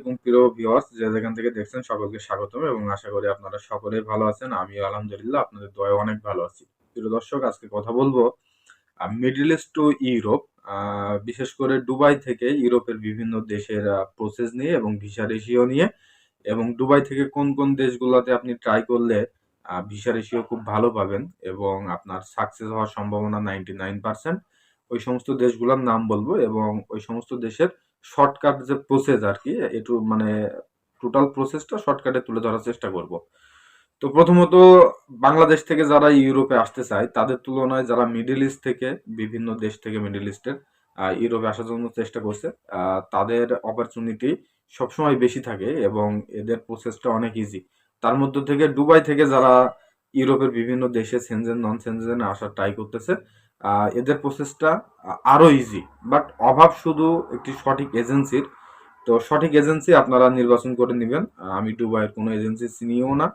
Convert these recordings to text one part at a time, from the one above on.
এবং প্রিয় ভিউয়ার্স যে যেখান থেকে দেখছেন, সকলকে স্বাগতম এবং আশা করি আপনারা সকলেই ভালো আছেন। আমি আলহামদুলিল্লাহ আপনাদের দয়া অনেক ভালো আছি। প্রিয় দর্শক, আজকে কথা বলব মিডল ইস্ট টু ইউরোপ বিশেষ করে দুবাই থেকে ইউরোপের বিভিন্ন দেশের প্রসেস নিয়ে এবং ভিসা রেশিও নিয়ে। এবং দুবাই থেকে কোন কোন দেশগুলোতে আপনি ট্রাই করলে ভিসা রেশিও খুব ভালো পাবেন এবং আপনার সাকসেস হওয়ার সম্ভাবনা নাইনটি নাইন পার্সেন্ট ওই সমস্ত দেশগুলোর নাম বলব এবং ওই সমস্ত দেশের শর্টকাট যে প্রসেস আর কি, একটু মানে টোটাল প্রসেসটা শর্টকাটে তুলে ধরার চেষ্টা করব। তো প্রথমত বাংলাদেশ থেকে যারা ইউরোপে আসতে চায়, তাদের তুলনায় যারা মিডল ইস্ট থেকে, বিভিন্ন দেশ থেকে মিডল ইস্টের ইউরোপে আসার জন্য চেষ্টা করছে তাদের অপরচুনিটি সবসময় বেশি থাকে এবং এদের প্রসেসটা অনেক ইজি তার মধ্যে থেকে দুবাই থেকে যারা ইউরোপের বিভিন্ন দেশে সেনজেন নন সেনজেনে আসার ট্রাই করতেছে এদের প্রসেসটা আরও ইজি বাট অভাব শুধু একটি সঠিক এজেন্সির তো সঠিক এজেন্সি আপনারা নির্বাচন করে নেবেন। আমি দুবাইয়ের কোনো এজেন্সি চিনিও না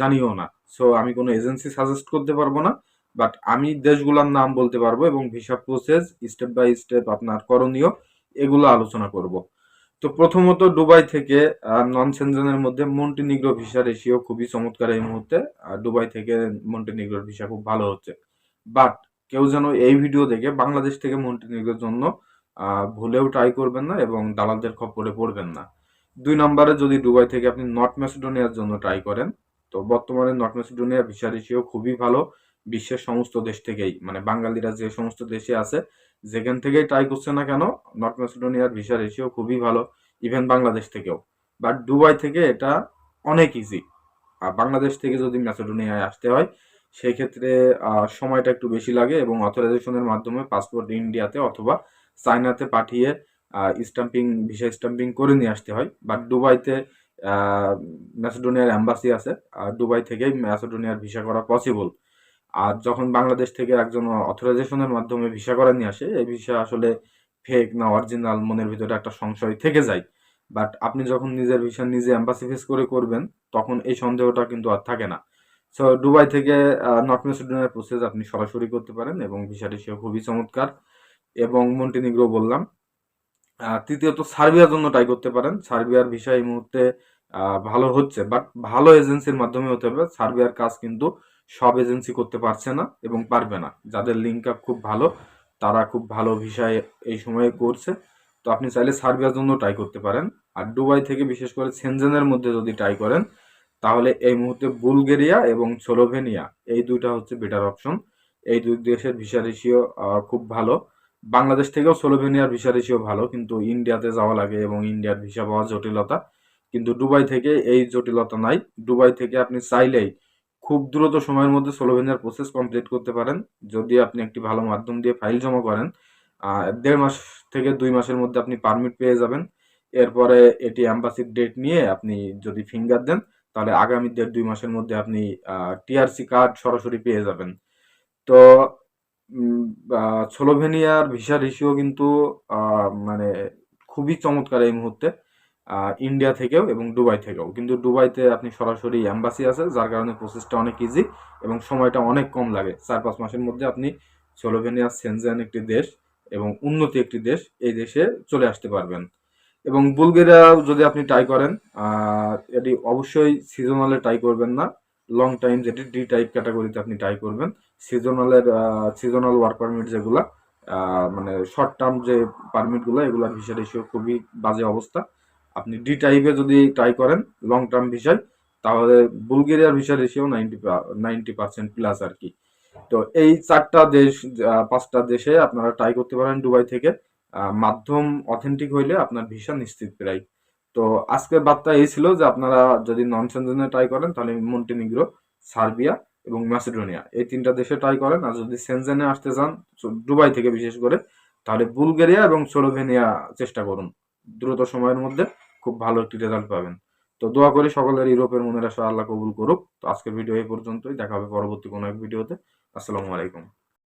জানিও না। সো আমি কোনো এজেন্সি সাজেস্ট করতে পারব না। বাট আমি দেশগুলোর নাম বলতে পারব এবং visa process step by step আপনার করণীয় এগুলো আলোচনা করব। তো প্রথমত দুবাই থেকে নন সেনজেনের মধ্যে মন্টিনিগ্রো ভিসা রেশিও খুবই চমৎকার এই মুহূর্তে। দুবাই থেকে মন্টিনিগ্রোর ভিসা খুব ভালো হচ্ছে। বাট কেউ যেন এই ভিডিও দেখে বাংলাদেশ থেকে মন্টিনিগ্রোর জন্য ভুলেও ট্রাই করবেন না এবং দালালদের খপ্পরে পড়বেন না। দুই নম্বরে যদি দুবাই থেকে আপনি নর্থ ম্যাসিডোনিয়ার জন্য ট্রাই করেন, তো বর্তমানে নর্থ ম্যাসিডোনিয়া ভিসা রেশিও খুবই ভালো। বিশ্বের সমস্ত দেশ থেকেই মানে বাঙালিরা যে সমস্ত দেশে আছে, যেখান থেকেই ট্রাই করছে না কেন নর্থ ম্যাসিডোনিয়ার ভিসা রেশিও খুবই ভালো ইভেন বাংলাদেশ থেকেও। বাট দুবাই থেকে এটা অনেক ইজি আর বাংলাদেশ থেকে যদি ম্যাসিডোনিয়ায় আসতে হয় সেই ক্ষেত্রে সময়টা একটু বেশি লাগে এবং অথরাইজেশনের মাধ্যমে পাসপোর্ট ইন্ডিয়াতে অথবা চায়নাতে পাঠিয়ে স্টাম্পিং ভিসা স্টাম্পিং করে নিয়ে আসতে হয়। বাট দুবাইতে ম্যাসেডোনিয়ার অ্যাম্বাসি আছে। আর দুবাই থেকেই ম্যাসেডোনিয়ার ভিসা করা পসিবল আর যখন বাংলাদেশ থেকে একজন অথরাইজেশনের মাধ্যমে ভিসা করা নিয়ে আসে, এই ভিসা আসলে ফেক না অরিজিনাল মনের ভিতরে একটা সংশয় থেকে যায়। বাট আপনি যখন নিজের ভিসা নিজে অ্যাম্বাসি ফেস করে করবেন, তখন এই সন্দেহটা কিন্তু আর থাকে না। সো দুবাই থেকে নর্থ ম্যাসেডোনিয়ার প্রসেস আপনি সরাসরি করতে পারেন এবং ভিসাটি সে খুবই চমৎকার এবং মন্টিনিগ্রো বললাম। তৃতীয়ত সার্বিয়ার জন্য ট্রাই করতে পারেন। সার্বিয়ার ভিসা এই মুহূর্তে ভালো হচ্ছে বাট ভালো এজেন্সির মাধ্যমে হতে হবে। সার্বিয়ার কাজ কিন্তু সব এজেন্সি করতে পারছে না এবং পারবে না। যাদের লিঙ্ক আপ খুব ভালো, তারা খুব ভালো ভিসায় এই সময়ে করছে। তো আপনি চাইলে সার্বিয়ার জন্য ট্রাই করতে পারেন। আর দুবাই থেকে বিশেষ করে সেনজেনের মধ্যে যদি ট্রাই করেন তাহলে এই মুহূর্তে বুলগেরিয়া এবং সোলোভেনিয়া, এই দুইটা হচ্ছে বেটার অপশন এই দুই দেশের ভিসা রেশিও খুব ভালো। বাংলাদেশ থেকেও সোলোভেনিয়ার ভিসা রেশিও ভালো, কিন্তু ইন্ডিয়াতে যাওয়া লাগে এবং ইন্ডিয়ার ভিসা পাওয়া জটিলতা। কিন্তু দুবাই থেকে এই জটিলতা নাই। দুবাই থেকে আপনি চাইলেই খুব দ্রুত সময়ের মধ্যে সোলোভেনিয়ার প্রসেস কমপ্লিট করতে পারেন। যদি আপনি একটি ভালো মাধ্যম দিয়ে ফাইল জমা করেন দেড় মাস থেকে দুই মাসের মধ্যে আপনি পারমিট পেয়ে যাবেন। এরপরে এটি অ্যাম্বাসির ডেট নিয়ে আপনি যদি ফিঙ্গার দেন তাহলে আগামী দেড় দুই মাসের মধ্যে আপনি টিআরসি কার্ড সরাসরি পেয়ে যাবেন। তো স্লোভেনিয়ার ভিসা রেশিও কিন্তু মানে খুবই চমৎকার এই মুহূর্তে ইন্ডিয়া থেকেও এবং দুবাই থেকেও। কিন্তু দুবাইতে আপনি সরাসরি অ্যাম্বাসি আছে, যার কারণে প্রসেসটা অনেক ইজি এবং সময়টা অনেক কম লাগে। চার পাঁচ মাসের মধ্যে আপনি স্লোভেনিয়া সেনজেন একটি দেশ এবং উন্নতি একটি দেশ, এই দেশে চলে আসতে পারবেন। এবং বুলগেরিয়া যদি আপনি ট্রাই করেন এটি অবশ্যই সিজনালে ট্রাই করবেন না। লং টাইম যেটি ডি টাইপ ক্যাটাগরিতে আপনি ট্রাই করবেন। সিজনালের সিজনাল ওয়ার্ক পারমিট যেগুলা মানে শর্ট টার্ম যে পারমিটগুলো এগুলোর ভিসা রেশিও খুবই বাজে অবস্থা। আপনি ডি টাইপে যদি ট্রাই করেন লং টার্ম ভিসায় তাহলে বুলগেরিয়ার visa ratio ninety ninety percent plus আর কি। তো এই চারটা দেশ পাঁচটা দেশে আপনারা ট্রাই করতে পারেন দুবাই থেকে। মাধ্যম অথেন্টিক হইলে আপনার ভিসা নিশ্চিত প্রায়। তো আজকের বার্তা এই ছিল যে আপনারা যদি নন সেনজেনে ট্রাই করেন, তাহলে মন্টিনিগ্রো সার্বিয়া এবং ম্যাসিডোনিয়া এই তিনটা দেশে ট্রাই করেন। আর যদি সেনজেনে আসতে চান দুবাই থেকে বিশেষ করে, তাহলে বুলগেরিয়া এবং সোলোভেনিয়া চেষ্টা করুন। দ্রুত সময়ের মধ্যে খুব ভালো একটি রেজাল্ট পাবেন। তো দোয়া করি সকলের ইউরোপের মনের আশা আল্লাহ কবুল করুক। তো আজকের ভিডিও এই পর্যন্তই। দেখা হবে পরবর্তী কোনো এক ভিডিওতে আসসালামু আলাইকুম।